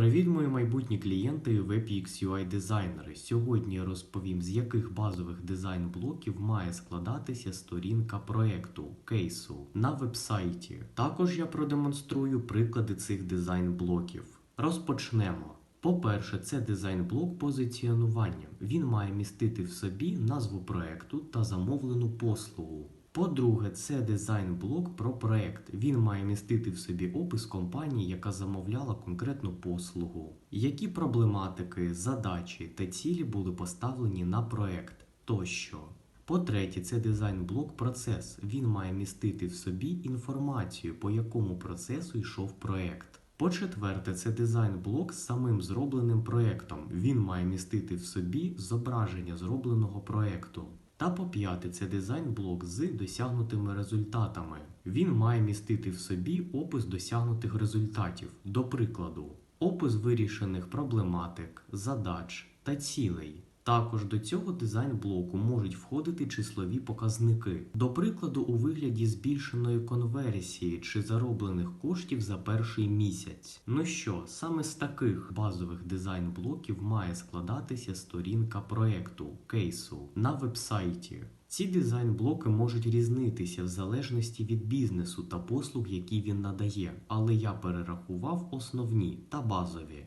Привіт, мої майбутні клієнти WebX UI дизайнери. Сьогодні я розповім, з яких базових дизайн-блоків має складатися сторінка проекту кейсу на вебсайті. Також я продемонструю приклади цих дизайн-блоків. Розпочнемо. По-перше, це дизайн-блок позиціонування. Він має містити в собі назву проекту та замовлену послугу. По-друге, це дизайн-блок про проект. Він має містити в собі опис компанії, яка замовляла конкретну послугу, які проблематики, задачі та цілі були поставлені на проект тощо. По-третє, це дизайн-блок процес. Він має містити в собі інформацію, по якому процесу йшов проект. По-четверте, це дизайн-блок з самим зробленим проектом. Він має містити в собі зображення зробленого проекту. Та по п'яте, це дизайн-блок з досягнутими результатами. Він має містити в собі опис досягнутих результатів, до прикладу, опис вирішених проблематик, задач та цілей. Також до цього дизайн-блоку можуть входити числові показники, до прикладу, у вигляді збільшеної конверсії чи зароблених коштів за перший місяць. Ну що, саме з таких базових дизайн-блоків має складатися сторінка проекту кейсу на вебсайті. Ці дизайн-блоки можуть різнитися в залежності від бізнесу та послуг, які він надає, але я перерахував основні та базові.